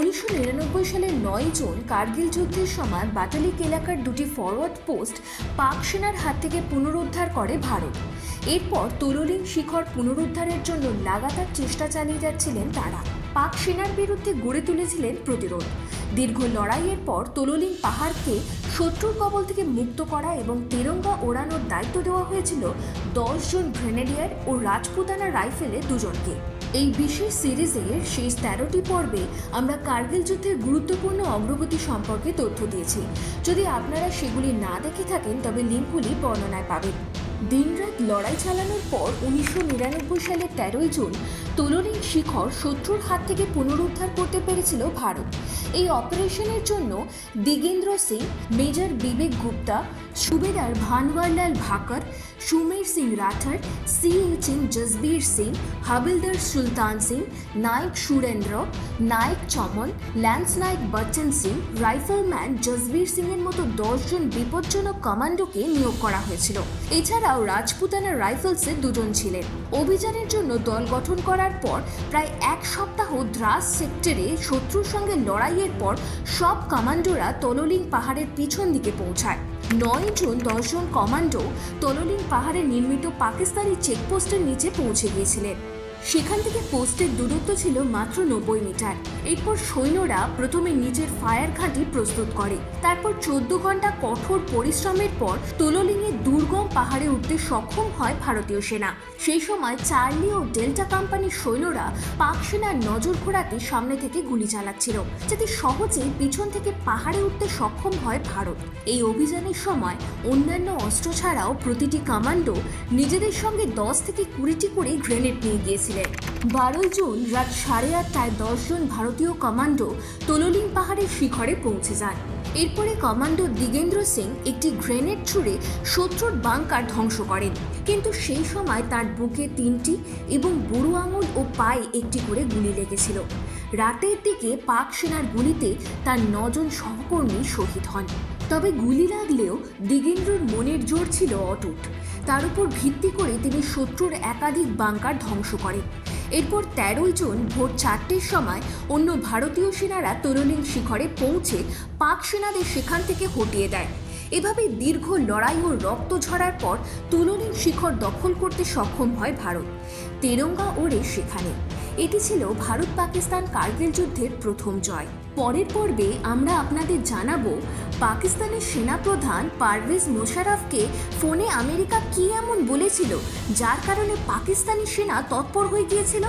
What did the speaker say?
উনিশশো নিরানব্বই সালের নয় জুন কার্গিল যুদ্ধের সময় বাটালিক এলাকার দুটি ফরওয়ার্ড পোস্ট পাক সেনার হাত থেকে পুনরুদ্ধার করে ভারত। এরপর তরুলিং শিখর পুনরুদ্ধারের জন্য লাগাতার চেষ্টা চালিয়ে যাচ্ছিলেন তারা। পাক সেনার বিরুদ্ধে গড়ে তুলেছিলেন প্রতিরোধ। দীর্ঘ লড়াইয়ের পর তোললিং পাহাড়কে শত্রুর কবল থেকে মুক্ত করা এবং তেরঙ্গা ওড়ানোর দায়িত্ব দেওয়া হয়েছিল দশজন গ্রেনেডিয়ার ও রাজপুতানা রাইফেলে দুজনকে। এই বিশেষ সিরিজের শেষ তেরোটি পর্বে আমরা কার্গিল যুদ্ধের গুরুত্বপূর্ণ অগ্রগতি সম্পর্কে তথ্য দিয়েছি। যদি আপনারা সেগুলি না দেখে থাকেন, তবে লিঙ্কগুলি বর্ণনায় পাবেন। দিনরাত লড়াই চালানোর পর উনিশশো নিরানব্বই সালের তেরোই জুন তোলরিং শিখর শত্রুর হাত থেকে পুনরুদ্ধার করতে পেরেছিল ভারত। এই অপারেশনের জন্য দিগেন্দ্র সিং, মেজর বিবেক গুপ্তা, সুবেদার ভানওয়ারলাল ভাকর, সুমের সিং রাঠর সিএচিং জসবীর সিং, হাবিলদার সুলতান সিং, নায়ক সুরেন্দ্র, নায়ক চমন, ল্যান্স নায়ক বচ্চন সিং, রাইফেলম্যান জসবীর সিং এর মতো দশজন বিপজ্জনক কমান্ডোকে নিয়োগ করা হয়েছিল। এছাড়াও রাজপুতানা রাইফেলসে দুজন ছিলেন। অভিযানের জন্য দল গঠন করার পর প্রায় এক সপ্তাহ দ্রাস সেক্টরে শত্রুর সঙ্গে লড়াইয়ের পর সব কমান্ডোরা তলোলিং পাহাড়ের পিছন দিকে পৌঁছায়। নয় জুন দশজন কমান্ডো তলোলিং পাহাড়ে নির্মিত পাকিস্তানি চেকপোস্টের নিচে পৌঁছে গিয়েছিলেন। সেখান থেকে পোস্টের দূরত্ব ছিল মাত্র নব্বই মিটার। এরপর সৈন্যরা প্রথমে নিজের ফায়ার ঘাঁটি প্রস্তুত করে। তারপর চোদ্দ ঘণ্টা কঠোর পরিশ্রমের পর তোললিংয়ের দুর্গম পাহাড়ে উঠতে সক্ষম হয় ভারতীয় সেনা। সেই সময় চার্লি ও ডেল্টা কোম্পানির সৈন্যরা পাক সেনার নজর ঘোরাতে সামনে থেকে গুলি চালাচ্ছিল, যাতে সহজে পিছন থেকে পাহাড়ে উঠতে সক্ষম হয় ভারত। এই অভিযানের সময় অন্যান্য অস্ত্র ছাড়াও প্রতিটি কমান্ডো নিজেদের সঙ্গে দশ থেকে কুড়িটি করে গ্রেনেড নিয়ে গিয়েছিলেন বারোই জুন রাত সাড়ে আটটায় দশজন ভারতীয় কমান্ডো তোললিং পাহাড়ের শিখরে পৌঁছে যান। এরপরে কমান্ডো দিগেন্দ্র সিং একটি গ্রেনেড ছুড়ে শত্রুর বাংকার ধ্বংস করেন। কিন্তু সেই সময় তার বুকে তিনটি এবং বুড়ো আঙুল ও পায়ে একটি করে গুলি লেগেছিল। রাতের দিকে পাক সেনার গুলিতে তার নজন সহকর্মী শহীদ হন। তবে গুলি লাগলেও দিগেন্দ্রর মনের জোর ছিল অটুট। তার উপর ভিত্তি করে তিনি শত্রুর একাধিক বাংকার ধ্বংস করেন। এরপর তেরোই জুন ভোর চারটের সময় অন্য ভারতীয় সেনারা তরুলিং শিখরে পৌঁছে পাক সেনাদের সেখান থেকে হটিয়ে দেয়। এভাবে দীর্ঘ লড়াই ও রক্ত ঝরার পর তুলনিং শিখর দখল করতে সক্ষম হয় ভারত। তেরঙ্গা ওড়ে সেখানে। এটি ছিল ভারত পাকিস্তান কার্গিল যুদ্ধের প্রথম জয়। পরের পর্বে আমরা আপনাদের জানাব পাকিস্তানের সেনাপ্রধান পারভেজ মোশাররফকে ফোনে আমেরিকা কী এমন বলেছিল, যার কারণে পাকিস্তানি সেনা তৎপর হয়ে গিয়েছিল?